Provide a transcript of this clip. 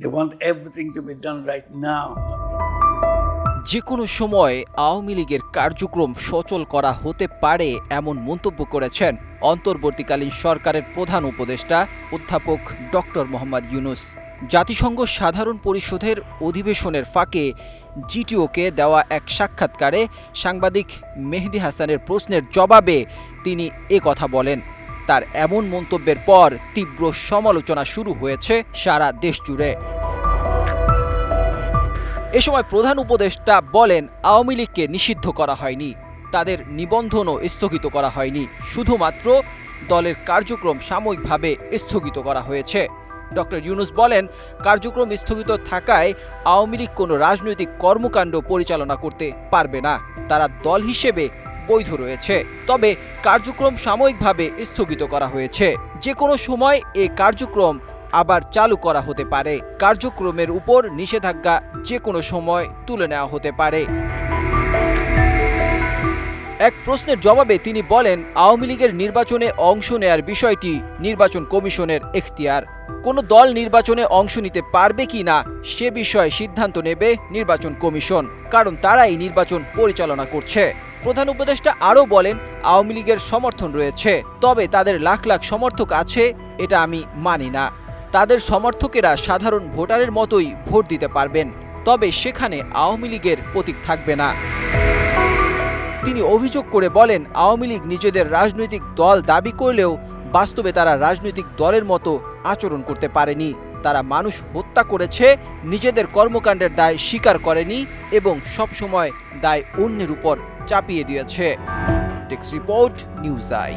They want everything to be done right now. যে কোনো সময় আওয়ামী লীগের কার্যক্রম সচল করা হতে পারে এমন মন্তব্য করেছেন অন্তর্বর্তীকালীন সরকারের প্রধান উপদেষ্টা অধ্যাপক ডক্টর মোহাম্মদ ইউনুস জাতিসংঘ সাধারণ পরিষদের অধিবেশনের ফাঁকে জিটিওকে দেওয়া এক সাক্ষাৎকারে সাংবাদিক মেহেদি হাসানের প্রশ্নের জবাবে তিনি এ কথা বলেন, তার এমন মন্তব্যের পর তীব্র সমালোচনা শুরু হয়েছে সারা দেশ জুড়ে এ সময় প্রধান উপদেষ্টা বলেন, আওয়ামী লীগকে নিষিদ্ধ করা হয়নি। তাদের নিবন্ধনও স্থগিত করা হয়নি। শুধুমাত্র দলের কার্যক্রম সাময়িকভাবে স্থগিত করা হয়েছে। ডক্টর ইউনুস বলেন, কার্যক্রম স্থগিত থাকায় আওয়ামী লীগ কোনো রাজনৈতিক কর্মকাণ্ড পরিচালনা করতে পারবে না। তারা দল হিসেবে বৈধ রয়েছে। তবে কার্যক্রম সাময়িকভাবে স্থগিত করা হয়েছে। যে কোনো সময় এ কার্যক্রম আবার চালু করা হতে পারে। কার্যক্রমের উপর নিষেধাজ্ঞা যে কোনো সময় তুলে নেওয়া হতে পারে। এক প্রশ্নের জবাবে তিনি বলেন, আওয়ামী লীগের নির্বাচনে অংশ নেয়ার বিষয়টি নির্বাচন কমিশনের এখতিয়ার। কোনো দল নির্বাচনে অংশ নিতে পারবে কি না, সে বিষয়ে সিদ্ধান্ত নেবে নির্বাচন কমিশন, কারণ তারাই নির্বাচন পরিচালনা করছে। প্রধান উপদেষ্টা আরও বলেন, আওয়ামী লীগের সমর্থন রয়েছে, তবে তাদের লাখ লাখ সমর্থক আছে, এটা আমি মানি না। তাদের সমর্থকেরা সাধারণ ভোটারের মতোই ভোট দিতে পারবেন, তবে সেখানে আওয়ামী লীগের প্রতীক থাকবে না। তিনি অভিযোগ করে বলেন, আওয়ামী লীগ নিজেদের রাজনৈতিক দল দাবি করলেও বাস্তবে তারা রাজনৈতিক দলের মতো আচরণ করতে পারেনি। তারা মানুষ হত্যা করেছে, নিজেদের কর্মকাণ্ডের দায় স্বীকার করেনি এবং সবসময় দায় অন্যের উপর চাপিয়ে দিয়েছে। Text report, news I.